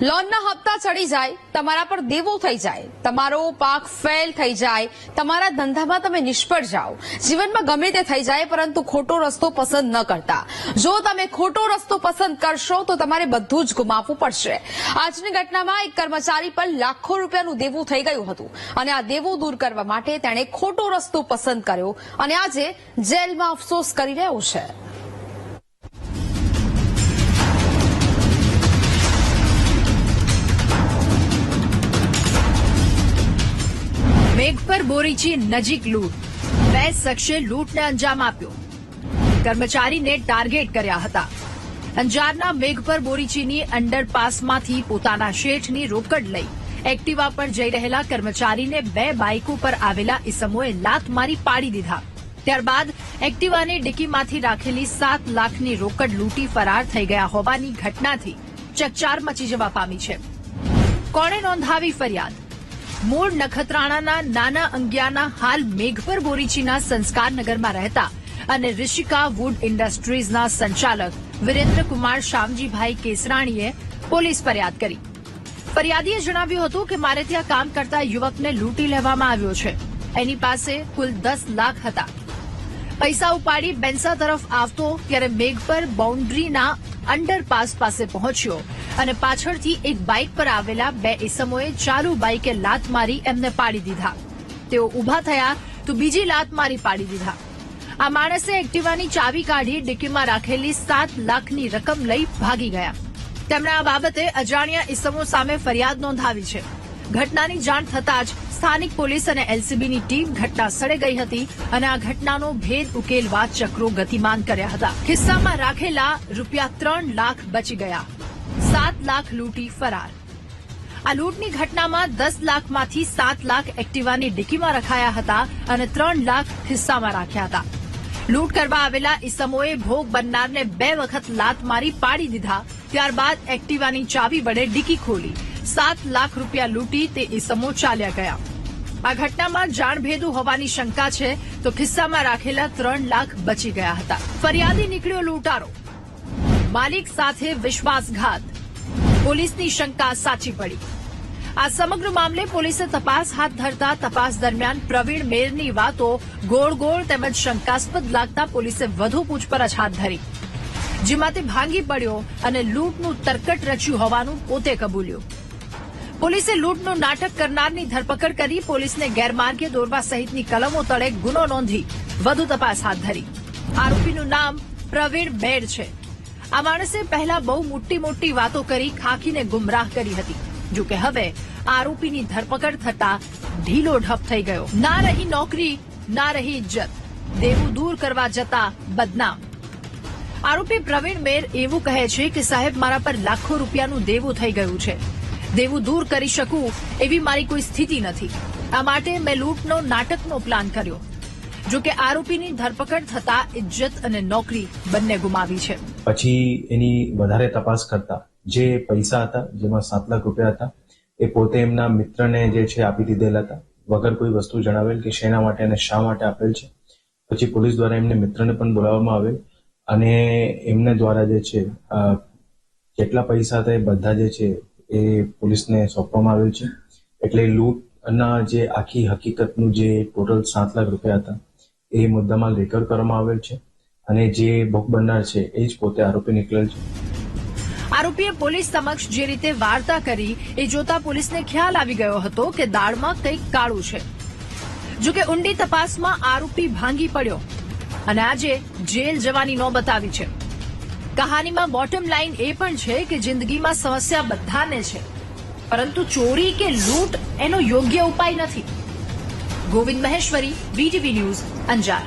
લોનના હપ્તા ચડી જાય, તમારા પર દેવો થઈ જાય, તમારો પાક ફેલ થઈ જાય, તમારા ધંધામાં તમે નિષ્ફળ જાઓ. જીવનમાં ગમે તે થઈ જાય, પરંતુ ખોટો રસ્તો પસંદ ન કરતા. જો તમે ખોટો રસ્તો પસંદ કરશો, તો તમારે બધું જ ગુમાવવું પડશે. આજની ઘટનામાં એક કર્મચારી પર લાખો રૂપિયાનું દેવું થઈ ગયું હતું અને આ દેવું દૂર કરવા માટે તેણે ખોટો રસ્તો પસંદ કર્યો અને આજે જેલમાં અફસોસ કરી રહ્યો છે. મેઘપર બોરીચી નજીક લૂંટ. બે શખ્સે લૂંટને અંજામ આપ્યો. કર્મચારીને ટાર્ગેટ કર્યા હતા. અંજારના મેઘપર બોરીચીની અંડરપાસમાંથી પોતાના શેઠની રોકડ લઈ એક્ટિવા પર જઈ રહેલા કર્મચારીને બે બાઇકો પર આવેલા ઇસમોએ લાત મારી પાડી દીધા. ત્યારબાદ એક્ટિવાને ડિક્કીમાંથી રાખેલી સાત લાખની રોકડ લૂંટી ફરાર થઈ ગયા હોવાની ઘટનાથી ચકચાર મચી જવા પામી છે. કોણે નોંધાવી ફરિયાદ? મૂળ નખત્રાણાના નાના અંગિયાના હાલ મેઘપર બોરીચીના સંસ્કારનગરમાં રહેતા અને ઋષિકા વુડ ઇન્ડસ્ટ્રીઝના સંચાલક વિરેન્દ્રકુમાર શામજીભાઈ કેસરાણીએ પોલીસ ફરિયાદ કરી. ફરિયાદીએ જણાવ્યું હતું કે મારે ત્યાં કામ કરતા યુવકને લૂંટી લેવામાં આવ્યો છે. એની પાસે કુલ દસ લાખ હતા. પૈસા ઉપાડી બેન્સા તરફ આવતો ત્યારે મેઘપર બાઉન્ડ્રીના અંડરપાસ પાસે પહોંચ્યો અને પાછળથી એક બાઇક પર આવેલા બે ઇસમોએ ચાલુ બાઇકે લાત મારી એમને પાડી દીધા. તેઓ ઊભા થયા તો બીજી લાત મારી પાડી દીધા. આ માણસે એક્ટિવાની ચાવી કાઢી ડિક્કીમાં રાખેલી સાત લાખની રકમ લઈ ભાગી ગયા. તેમણે આ બાબતે અજાણ્યા ઇસમો સામે ફરિયાદ નોંધાવી છે. ઘટનાની જાણ થતાં જ સ્થાનિક પોલીસ અને એલસીબીની ટીમ ઘટના સ્થળે ગઈ હતી અને આ ઘટનાનો ભેદ ઉકેલવા ચક્રો ગતિમાન કર્યા હતા. ખિસ્સામાં રાખેલા રૂપિયા ત્રણ લાખ બચી ગયા. સાત લાખ લૂંટી ફરાર. આ લૂંટની ઘટનામાં દસ લાખમાંથી સાત લાખ એક્ટિવાની ડિક્કીમાં રખાયા હતા અને ત્રણ લાખ ખિસ્સામાં રાખ્યા હતા. લૂંટ કરવા આવેલા ઇસમોએ ભોગ બનનારને બે વખત લાત મારી પાડી દીધા. ત્યારબાદ એક્ટિવાની ચાવી વડે ડિક્કી ખોલી. સાત લાખ રૂપિયા લૂંટી તે ઇસમો ચાલ્યા ગયા. આ ઘટનામાં જાણભેદુ હોવાની શંકા છે તો ખિસ્સામાં રાખેલા ત્રણ લાખ બચી ગયા હતા. ફરિયાદી નીકળ્યો લૂંટારો. માલિક સાથે વિશ્વાસઘાત. પોલીસની શંકા સાચી પડી. આ સમગ્ર મામલે પોલીસે તપાસ હાથ ધરતા તપાસ દરમિયાન પ્રવીણ મેરની વાતો ગોળ ગોળ તેમજ શંકાસ્પદ લાગતા પોલીસે વધુ પૂછપરછ હાથ ધરી. જેમાં તે ભાંગી પડ્યો અને લૂંટનું તરકટ રચ્યું હોવાનું પોતે કબૂલ્યું. પોલીસે લૂંટનું નાટક કરનારની ધરપકડ કરી પોલીસને ગેરમાર્ગે દોરવા સહિતની કલમો તળે ગુનો નોંધી વધુ તપાસ હાથ ધરી. આરોપીનું નામ પ્રવીણ બેડ છે. આ માણસે પહેલા બહુ મોટી મોટી વાતો કરી ખાખીને ગુમરાહ કરી હતી. જો કે હવે આરોપીની ધરપકડ થતા ઢીલો ઢપ થઈ ગયો. ના રહી નોકરી, ના રહી ઇજ્જત. દેવું દૂર કરવા જતા બદનામ. આરોપી પ્રવીણ મેર એવું કહે છે કે સાહેબ, મારા પર લાખો રૂપિયાનું દેવું થઈ ગયું છે. દેવું દૂર કરી શકું એવી મારી કોઈ સ્થિતિ નથી. આ માટે મેં લૂંટનો નાટકનો પ્લાન કર્યો. જો કે આરોપીની ધરપકડ થતા ઇજ્જત અને નોકરી બંને ગુમાવી છે. પછી એની વધારે તપાસ કરતા જે પૈસા હતા, જેમાં સાત લાખ રૂપિયા હતા, એ પોતે એમના મિત્રને જે છે આપી દીધેલા હતા. વગર કોઈ વસ્તુ જણાવેલ કે શેના માટે અને શા માટે આપેલ છે. પછી પોલીસ દ્વારા એમને મિત્રને પણ બોલાવવામાં આવેલ અને એમને દ્વારા જે છે જેટલા પૈસા હતા એ બધા જે છે એ પોલીસને સોંપવામાં આવ્યું છે. એટલે લૂંટના જે આખી હકીકતનું જે ટોટલ સાત લાખ રૂપિયા હતા, એ મુદ્દામાં રેકર્ડ કરવામાં આવેલ છે. અને જે ભોગ બનનાર છે, એ જ પોતે આરોપી નીકળેલ છે. આરોપીએ પોલીસ સમક્ષ જે રીતે વાર્તા કરી, એ જોતા પોલીસને ખ્યાલ આવી ગયો હતો કે દાળમાં કંઈક કાળું છે. જોકે ઊંડી તપાસમાં આરોપી ભાંગી પડ્યો. અને આજે જેલ જવાની નોબત આવી છે. કહાનીમાં બોટમ લાઈન એ પણ છે કે જિંદગીમાં સમસ્યા બધાને છે. પરંતુ ચોરી કે લૂંટ એનો યોગ્ય ઉપાય નથી. Govind Maheshwari BTV news Anjar.